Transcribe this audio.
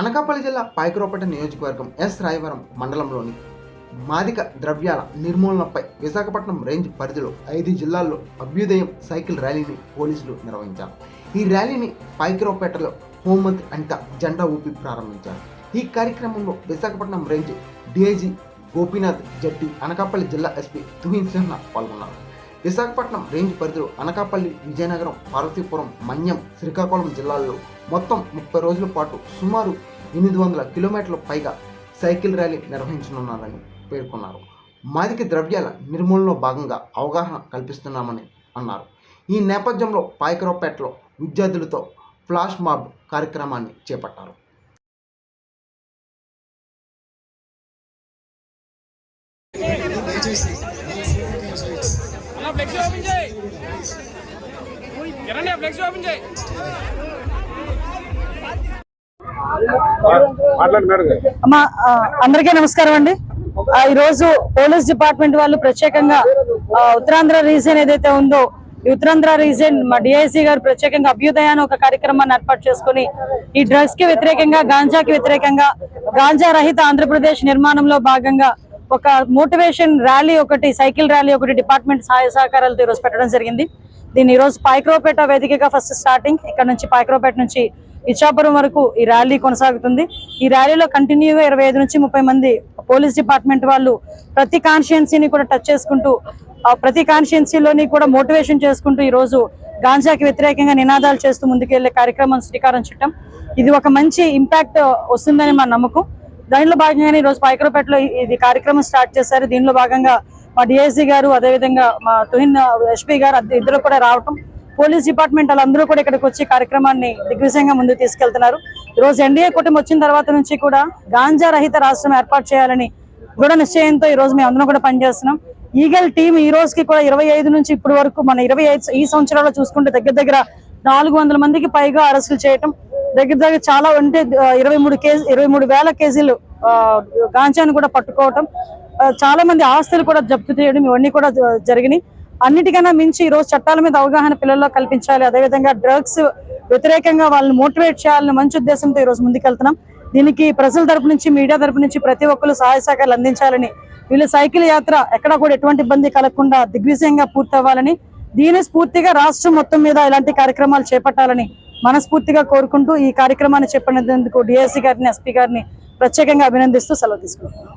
అనకాపల్లి జిల్లా పాయకరోపేట నియోజకవర్గం ఎస్ రాయవరం మండలంలోని మాదిక ద్రవ్యాల నిర్మూలనపై విశాఖపట్నం రేంజ్ పరిధిలో ఐదు జిల్లాల్లో అభ్యుదయం సైకిల్ ర్యాలీని పోలీసులు నిర్వహించారు. ఈ ర్యాలీని పాయకరోపేటలో హోంమంత్రి అనిత జెండా ఊపి ప్రారంభించారు. ఈ కార్యక్రమంలో విశాఖపట్నం రేంజ్ డిఐజీ గోపీనాథ్ జట్టి అనకాపల్లి జిల్లా ఎస్పీ తుహిన్ సిన్హా పాల్గొన్నారు. విశాఖపట్నం రేంజ్ పరిధిలో అనకాపల్లి విజయనగరం పార్వతీపురం మన్యం శ్రీకాకుళం జిల్లాల్లో మొత్తం ముప్పై రోజుల పాటు సుమారు ఎనిమిది వందల కిలోమీటర్ల పైగా సైకిల్ ర్యాలీ నిర్వహించనున్నారని పేర్కొన్నారు. మాదిక ద్రవ్యాల నిర్మూలనలో భాగంగా అవగాహన కల్పిస్తున్నామని అన్నారు. ఈ నేపథ్యంలో పాయకరావుపేటలో విద్యార్థులతో ఫ్లాష్ మాబ్ కార్యక్రమాన్ని చేపట్టారు. ఫ్లెక్సీ ఓపెన్ చేయి. ఫ్లెక్సీ ఓపెన్ చేయి. అమ్మా అందరికీ నమస్కారం అండి. ఈ రోజు పోలీస్ డిపార్ట్మెంట్ వాళ్ళు ప్రత్యేకంగా ఉత్తరాంధ్ర రీజన్ ఏదైతే ఉందో ఈ ఉత్తరాంధ్ర రీజన్ మా డిఐసి గారు ప్రత్యేకంగా అభ్యుదయాన్ని ఒక కార్యక్రమాన్ని ఏర్పాటు చేసుకుని ఈ డ్రగ్స్కి వ్యతిరేకంగా గాంజాకి వ్యతిరేకంగా గాంజా రహిత ఆంధ్రప్రదేశ్ నిర్మాణంలో భాగంగా ఒక మోటివేషన్ ర్యాలీ ఒకటి సైకిల్ ర్యాలీ ఒకటి డిపార్ట్మెంట్ సహాయ సహకారాలతో ఈరోజు పెట్టడం జరిగింది. దీన్ని ఈరోజు పాయక్రోపేట వేదికగా ఫస్ట్ స్టార్టింగ్. ఇక్కడ నుంచి పాయక్రోపేట నుంచి ఇచ్చాపురం వరకు ఈ ర్యాలీ కొనసాగుతుంది. ఈ ర్యాలీలో కంటిన్యూగా ఇరవై ఐదు నుంచి ముప్పై మంది పోలీస్ డిపార్ట్మెంట్ వాళ్ళు ప్రతి కాన్స్టిట్యున్సీని కూడా టచ్ చేసుకుంటూ ప్రతి కాన్స్టిట్యున్సీలోని కూడా మోటివేషన్ చేసుకుంటూ ఈ రోజు గాంజాకి వ్యతిరేకంగా నినాదాలు చేస్తూ ముందుకెళ్ళే కార్యక్రమం శ్రీకారం చుట్టం. ఇది ఒక మంచి ఇంపాక్ట్ వస్తుందని మా నమ్మకం. దానిలో భాగంగానే ఈ రోజు ఇది కార్యక్రమం స్టార్ట్ చేశారు. దీనిలో భాగంగా మా డిఎస్సీ గారు అదేవిధంగా మా తుహిన్ ఎస్పీ గారు ఇద్దరు కూడా రావటం పోలీస్ డిపార్ట్మెంట్ వాళ్ళందరూ కూడా ఇక్కడికి వచ్చి కార్యక్రమాన్ని దిగ్విజయంగా ముందుకు తీసుకెళ్తున్నారు. ఈ రోజు ఎన్డీఏ కూటమి వచ్చిన తర్వాత నుంచి కూడా గాంజా రహిత రాష్ట్రం ఏర్పాటు చేయాలని దృఢ నిశ్చయంతో ఈ రోజు మేము అందరం కూడా పనిచేస్తున్నాం. ఈగల్ టీం ఈ రోజుకి కూడా ఇరవై ఐదు నుంచి ఇప్పటి వరకు మన ఇరవై ఐదు ఈ సంవత్సరాల్లో చూసుకుంటే దగ్గర దగ్గర నాలుగు వందల మందికి పైగా అరెస్టులు చేయటం దగ్గర దగ్గర చాలా అంటే ఇరవై మూడు కేజీ ఇరవై మూడు వేల కేజీలు గాంజాను కూడా పట్టుకోవటం చాలా మంది ఆస్తులు కూడా జప్తు చేయడం ఇవన్నీ కూడా జరిగినాయి. అన్నిటికన్నా మించి ఈ రోజు చట్టాల మీద అవగాహన పిల్లల్లో కల్పించాలి. అదేవిధంగా డ్రగ్స్ వ్యతిరేకంగా వాళ్ళని మోటివేట్ చేయాలని మంచి ఉద్దేశంతో ఈ రోజు ముందుకెళ్తున్నాం. దీనికి ప్రజల తరపు నుంచి మీడియా తరపు నుంచి ప్రతి ఒక్కరు సహాయ సహకారాలు అందించాలని వీళ్ళు సైకిల్ యాత్ర ఎక్కడ కూడా ఎటువంటి ఇబ్బంది కలగకుండా దిగ్విజయంగా పూర్తవ్వాలని దీని స్ఫూర్తిగా రాష్ట్రం మొత్తం మీద ఇలాంటి కార్యక్రమాలు చేపట్టాలని మనస్ఫూర్తిగా కోరుకుంటూ ఈ కార్యక్రమాన్ని చెప్పినందుకు డిఎస్సీ గారిని ఎస్పీ గారిని ప్రత్యేకంగా అభినందిస్తూ సెలవు తీసుకుంటున్నాను